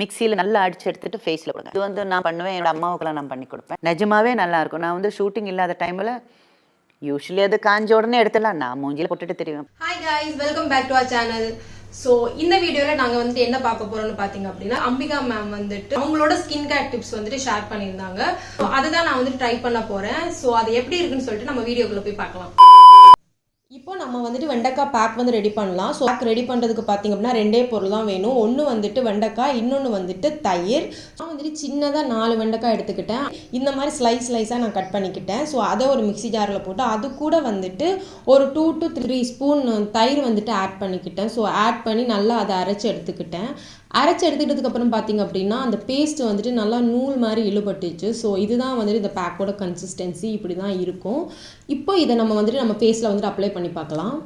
மிக்சியில் நல்லா அடிச்சு எடுத்துட்டு ஃபேஸில் கொடுங்க இது வந்து நான் பண்ணுவேன். என்னோட அம்மாவுக்குலாம் நான் பண்ணி கொடுப்பேன். நிஜமாவே நல்லா இருக்கும். நான் வந்து ஷூட்டிங் இல்லாத டைமில் யூஸ்வலி அது காஞ்ச உடனே எடுத்துடலாம். நான் மூஞ்சில போட்டுட்டு தெரியும். Hi guys welcome back to our channel so இந்த வீடியோல நாங்க வந்துட்டு என்ன பார்க்க போறோம்னு பாத்தீங்க அப்படின்னா அம்பிகா மேம் வந்துட்டு அவங்களோட ஸ்கின் கேர் டிப்ஸ் வந்துட்டு ஷேர் பண்ணியிருந்தாங்க. அதை தான் நான் வந்துட்டு ட்ரை பண்ண போறேன். ஸோ அது எப்படி இருக்குன்னு சொல்லிட்டு நம்ம வீடியோக்குள்ள போய் பார்க்கலாம். இப்போ நம்ம வந்துட்டு வெண்டைக்காய் பேக் வந்து ரெடி பண்ணலாம். ஸோ பேக் ரெடி பண்ணுறதுக்கு பார்த்தீங்க அப்படின்னா ரெண்டே பொருள் தான் வேணும். ஒன்று வந்துட்டு வெண்டைக்காய் இன்னொன்று வந்துட்டு தயிர். நான் வந்துட்டு சின்னதாக நாலு வெண்டைக்காய் எடுத்துக்கிட்டேன். இந்த மாதிரி ஸ்லைஸ் ஸ்லைஸாக நான் கட் பண்ணிக்கிட்டேன். ஸோ அதை ஒரு மிக்ஸி ஜாரில் போட்டு அது கூட வந்துட்டு ஒரு டூ டு த்ரீ ஸ்பூன் தயிர் வந்துட்டு ஆட் பண்ணிக்கிட்டேன். ஸோ ஆட் பண்ணி நல்லா அதை அரைச்சி எடுத்துக்கிட்டேன். அரைச்சி எடுத்துக்கிட்டதுக்கப்புறம் பார்த்தீங்க அப்படின்னா அந்த பேஸ்ட் வந்துட்டு நல்லா நூல் மாதிரி இழுபட்டுச்சு. ஸோ இதுதான் வந்துட்டு இந்த பேக்கோட கன்சிஸ்டன்சி இப்படி தான் இருக்கும். இப்போ இதை நம்ம வந்துட்டு நம்ம ஃபேஸில் வந்துட்டு அப்ளை பண்ணி பார்க்கலாம்.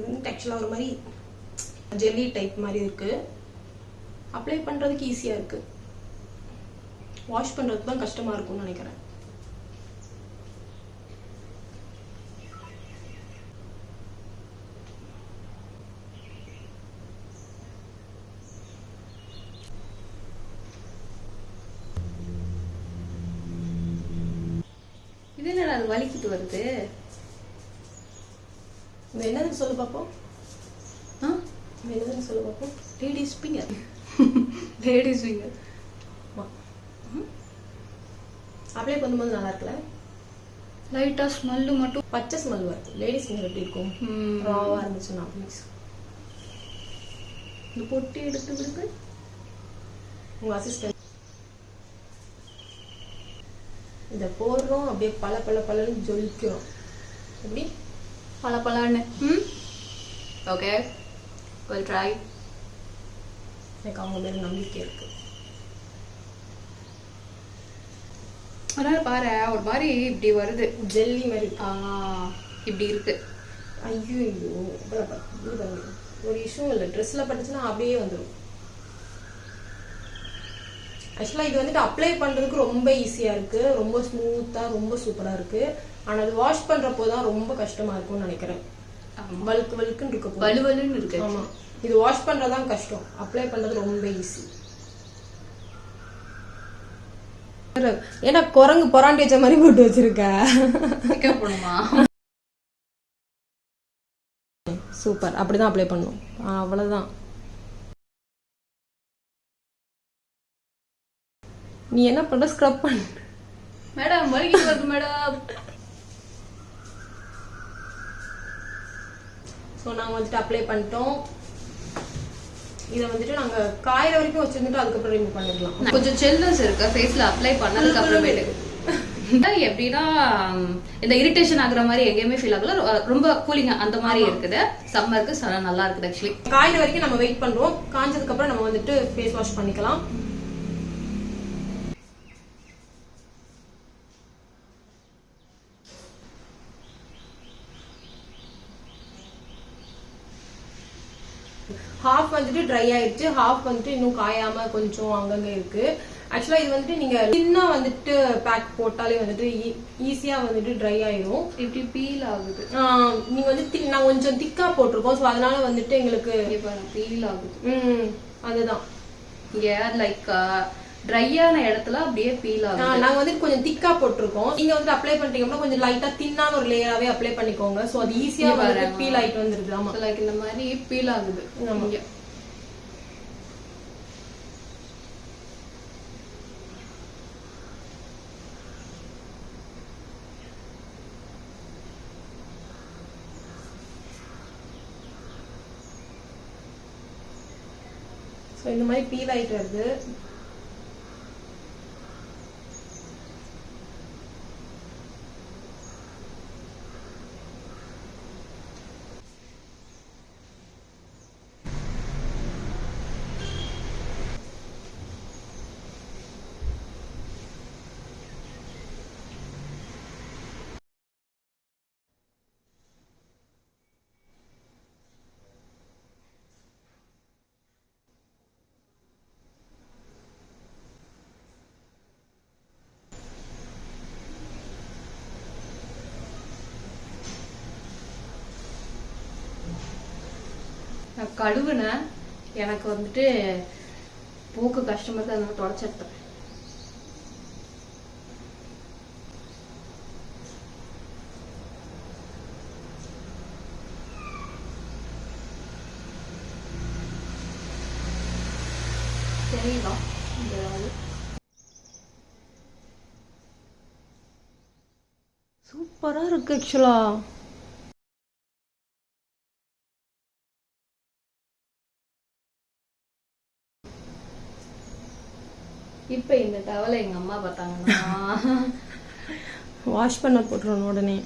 இது வந்து ஆக்சுவலாக ஒரு மாதிரி ஜெல்லி டைப் மாதிரி இருக்கு. அப்ளை பண்ணுறதுக்கு ஈஸியாக இருக்கு. வாஷ் பண்ணுறதுக்கு தான் கஷ்டமாக இருக்கும்னு நினைக்கிறேன். இது என்னடா அது வலிக்கிட்டு வருது? என்னதுன்னு சொல்லு பார்ப்போம் ஆ? என்னதுன்னு சொல்லு பார்ப்போம் ladies finger ladies finger apply பண்ணும்போது நல்லா இருக்குல்ல? லைட்டா ஸ்மெல்லு மட்டும். பச்சை ஸ்மெல் வருது. லேடிஸ் ஃபிங்கர் எப்படி இருக்கும்? ராவாக இருந்துச்சுன்னா ப்ளீஸ் இந்த பொட்டி எடுத்து விடுங்க. உங்கள் அசிஸ்டன்ட் இதை போடுறோம் அப்படியே பல பல பலன்னு ஜொலிக்கிறோம். எப்படி? பல பலான்னு ம் ஓகே வெல் ட்ரை எனக்கு அவங்க மேல நம்பிக்கை இருக்கு அதனால பாரு ஒரு மாதிரி இப்படி வருது. ஜெல்லி மாதிரி. இப்படி இருக்கு. ஐயோ ஐயோ. ஒரு இஷ்யூ இல்லை. ட்ரெஸ்ஸில் பட்டுச்சுன்னா அப்படியே வந்துடும் ஆக்சுவலாக இது வந்துட்டு அப்ளை பண்ணுறதுக்கு ரொம்ப ஈஸியாக இருக்குது ரொம்ப ஸ்மூத்தாக ரொம்ப சூப்பராக இருக்குது ஆனால் அது வாஷ் பண்ணுறப்போ தான் ரொம்ப கஷ்டமாக இருக்கும்னு நினைக்கிறேன். வழுக்கு வழுக்குன்னு இருக்க போகுது. வலுவலுன்னு இருக்கு ஆமா. இது வாஷ் பண்றதுதான் கஷ்டம். அப்ளை பண்றது ரொம்ப ஈஸி ஏன்னா குரங்கு பொறாண்டி வச்ச மாதிரி போட்டு வச்சிருக்க. சூப்பர். அப்படிதான் அப்ளை பண்ணும். ஆ, நீ என்ன பண்ற? ஸ்க்ரப் பண்ணு. மேடம் வலிக்கிட்டு வருது மேடம். ஸோ நாங்கள் வந்துட்டு அப்ளை பண்ணிட்டோம். இதை வந்துட்டு நாங்கள் காயிற வரைக்கும் வச்சிருந்துட்டு அதுக்கப்புறம் ரிமூவ் பண்ணிடலாம். கொஞ்சம் சில்னஸ் இருக்கு. ஃபேஸ்ல அப்ளை பண்ணதுக்கு அப்புறமேட்டு எப்படின்னா இந்த இரிட்டேஷன் ஆகுற மாதிரி எங்கேயுமே ஃபீல் ஆகல. ரொம்ப கூலிங்கா அந்த மாதிரி இருக்குது. சம்மருக்கு நல்லா இருக்குது ஆக்சுவலி காயிற வரைக்கும் நம்ம வெயிட் பண்றோம். காஞ்சதுக்கு அப்புறம் நம்ம வந்துட்டு ஃபேஸ் வாஷ் பண்ணிக்கலாம். ஹாஃப் வந்துட்டு ட்ரை ஆயிடுச்சு. ஹாஃப் வந்துட்டு இன்னும் காயாம கொஞ்சம் அங்கங்க இருக்கு. ஆக்சுவலா இது வந்துட்டு நீங்க சின்ன வந்துட்டு பேக் போட்டாலே வந்துட்டு ஈஸியா வந்துட்டு ட்ரை ஆயிரும். இப்படி பீல் ஆகுது. நீங்க வந்து நான் கொஞ்சம் திக்கா போட்டிருக்கோம். ஸோ அதனால வந்துட்டு எங்களுக்கு பீல் ஆகுது. ம் அதுதான். இங்க லைக் ட்ரையான இடத்துல அப்படியே பீல் ஆஹ் நாங்க வந்துட்டு கொஞ்சம் திக்கா போட்டிருக்கோம். நீங்க வந்து அப்ளை பண்றீங்கன்னா கொஞ்சம் லைட்டா தின்னான ஒரு லேயராவே அப்ளை பண்ணிக்கோங்க. சோ அது ஈஸியா வந்து பாரு. பீல் ஆயிட்டு வந்துருது. ஆமா. லைக் இந்த மாதிரி பீல் ஆகுது. இங்க. சோ இந்த மாதிரி பீல் ஆயிட்டு வருது. நான் கழுவுனேன் எனக்கு வந்துட்டு பூக்கு கஷ்டமா இருக்கு அதனால தொடச்சு இந்த சூப்பரா இருக்கு டவலை எங்க அம்மா பார்த்தாங்கன்னா. வாஷ் பண்ண போட்டுருவோம் உடனே.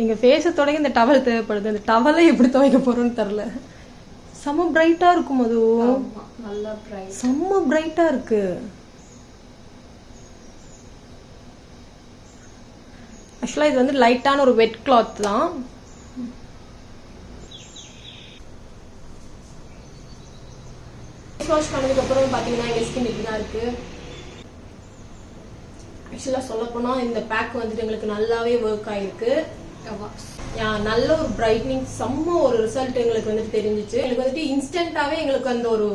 எங்க ஃபேஸை தொடங்கி இந்த டவல் தேவைப்படுது. இந்த டவலை எப்படி துவைக்க போறோம்னு தெரில செம்ம பிரைட்டா இருக்கும் அது. நல்லா பிரைட் செம்ம பிரைட்டா இருக்கு. ஆக்சுவலா இது வந்து லைட்டான ஒரு வெட் கிளாத் தான். ஃபேஸ் வாஷ் பண்ணதுக்கப்புறம் பார்த்தீங்கன்னா எங்கள் ஸ்கின் இப்படி தான் இருக்கு ஆக்சுவலாக சொல்லப்போனால் இந்த பேக் வந்துட்டு எங்களுக்கு நல்லாவே ஒர்க் ஆயிருக்கு. நல்ல ஒரு பிரைட்னிங் செம்ம ஒரு ரிசல்ட் எங்களுக்கு வந்துட்டு தெரிஞ்சிச்சு. எங்களுக்கு வந்துட்டு இன்ஸ்டன்ட்டாகவே எங்களுக்கு அந்த ஒரு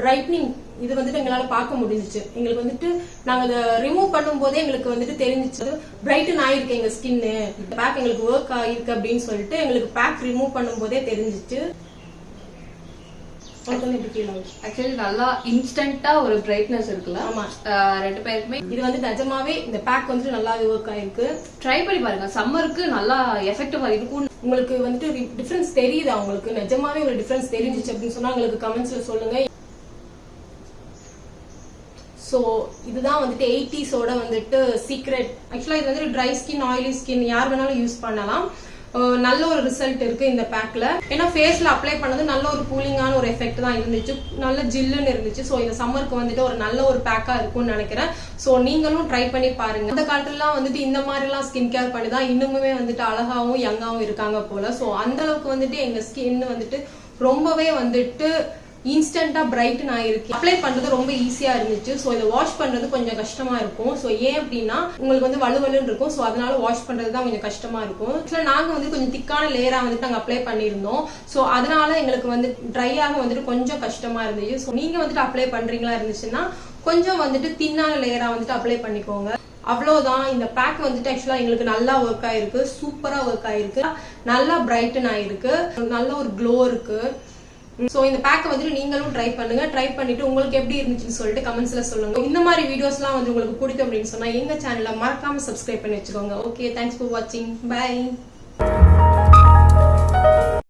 பிரைட்னிங் இது வந்துட்டு எங்களால் பார்க்க முடிஞ்சிச்சு. எங்களுக்கு வந்துட்டு நாங்கள் அதை ரிமூவ் பண்ணும்போதே எங்களுக்கு வந்துட்டு தெரிஞ்சிச்சு. பிரைட்டன் ஆயிருக்கு எங்கள் ஸ்கின்னு பேக் எங்களுக்கு ஒர்க் ஆயிருக்கு அப்படின்னு சொல்லிட்டு எங்களுக்கு பேக் ரிமூவ் பண்ணும்போதே தெரிஞ்சுச்சு உங்களுக்கு வந்து எப்படி ஃபீல் ஆகுது ஆக்சுவலி நல்லா இன்ஸ்டன்ட்டா ஒரு பிரைட்னஸ் இருக்குல்ல? ஆமா. ரெண்டு பேருக்குமே இது வந்து நிஜமாவே இந்த பேக் வந்துட்டு நல்லாவே ஒர்க் ஆயிருக்கு. ட்ரை பண்ணி பாருங்க. சம்மருக்கு நல்லா எஃபெக்டிவா இருக்கும். உங்களுக்கு வந்துட்டு டிஃபரன்ஸ் தெரியுதா உங்களுக்கு? நிஜமாவே உங்களுக்கு டிஃபரன்ஸ் தெரிஞ்சிச்சு அப்படின்னு சொன்னா உங்களுக்கு கமெண்ட்ஸ்ல சொல்லுங்க. ஸோ இதுதான் வந்துட்டு எயிட்டிஸோட வந்துட்டு சீக்ரெட் ஆக்சுவலாக இது வந்துட்டு ட்ரை ஸ்கின் ஆயிலி ஸ்கின் யார் வேணாலும் யூஸ் பண்ணலாம். நல்ல ஒரு ரிசல்ட் இருக்கு இந்த பேக்ல ஏன்னா ஃபேஸ்ல அப்ளை பண்ணது நல்ல ஒரு கூலிங்கான ஒரு எஃபெக்ட் தான் இருந்துச்சு. நல்ல ஜில்லுன்னு இருந்துச்சு. ஸோ இந்த சம்மருக்கு வந்துட்டு ஒரு நல்ல ஒரு பேக்கா இருக்கும்னு நினைக்கிறேன். ஸோ நீங்களும் ட்ரை பண்ணி பாருங்க. அந்த காலத்துலலாம் வந்துட்டு இந்த மாதிரிலாம் ஸ்கின் கேர் பண்ணி தான் இன்னுமே வந்துட்டு அழகாகவும் யங்காவும் இருக்காங்க போல. ஸோ அந்த அளவுக்கு வந்துட்டு எங்க ஸ்கின் வந்துட்டு ரொம்பவே வந்துட்டு இன்ஸ்டண்ட்டாக பிரைட்டன் ஆயிருக்கு. அப்ளை பண்ணுறது ரொம்ப ஈஸியாக இருந்துச்சு. ஸோ இதை வாஷ் பண்ணுறது கொஞ்சம் கஷ்டமாக இருக்கும். ஸோ ஏன் அப்படின்னா உங்களுக்கு வந்து வலுவலுன்னு இருக்கும். ஸோ அதனால வாஷ் பண்ணுறது தான் கொஞ்சம் கஷ்டமாக இருக்கும். ஆக்சுவலாக நாங்கள் வந்து கொஞ்சம் திக்கான லேயராக வந்துட்டு நாங்கள் அப்ளை பண்ணியிருந்தோம். ஸோ அதனால எங்களுக்கு வந்து ட்ரை ஆக வந்துட்டு கொஞ்சம் கஷ்டமாக இருந்துச்சு. ஸோ நீங்கள் வந்துட்டு அப்ளை பண்ணுறீங்களா இருந்துச்சுன்னா கொஞ்சம் வந்துட்டு தின்னான லேயராக வந்துட்டு அப்ளை பண்ணிக்கோங்க. அவ்வளோதான் இந்த பேக் வந்துட்டு ஆக்சுவலாக எங்களுக்கு நல்லா ஒர்க் ஆயிருக்கு. சூப்பராக ஒர்க் ஆயிருக்கு. நல்லா பிரைட்டன் ஆயிருக்கு. நல்ல ஒரு க்ளோ இருக்குது ஸோ இந்த பேக்கை வந்துட்டு நீங்களும் ட்ரை பண்ணுங்க. ட்ரை பண்ணிட்டு உங்களுக்கு எப்படி இருந்துச்சுன்னு சொல்லிட்டு கமெண்ட்ஸ்ல சொல்லுங்க. இந்த மாதிரி வீடியோஸ்லாம் வந்து உங்களுக்கு பிடிக்கும் அப்படின்னு சொன்னா எங்க சேனலை மறக்காம சப்ஸ்கிரைப் பண்ணி வச்சுக்கோங்க. ஓகே தேங்க்ஸ் ஃபார் வாட்சிங் பை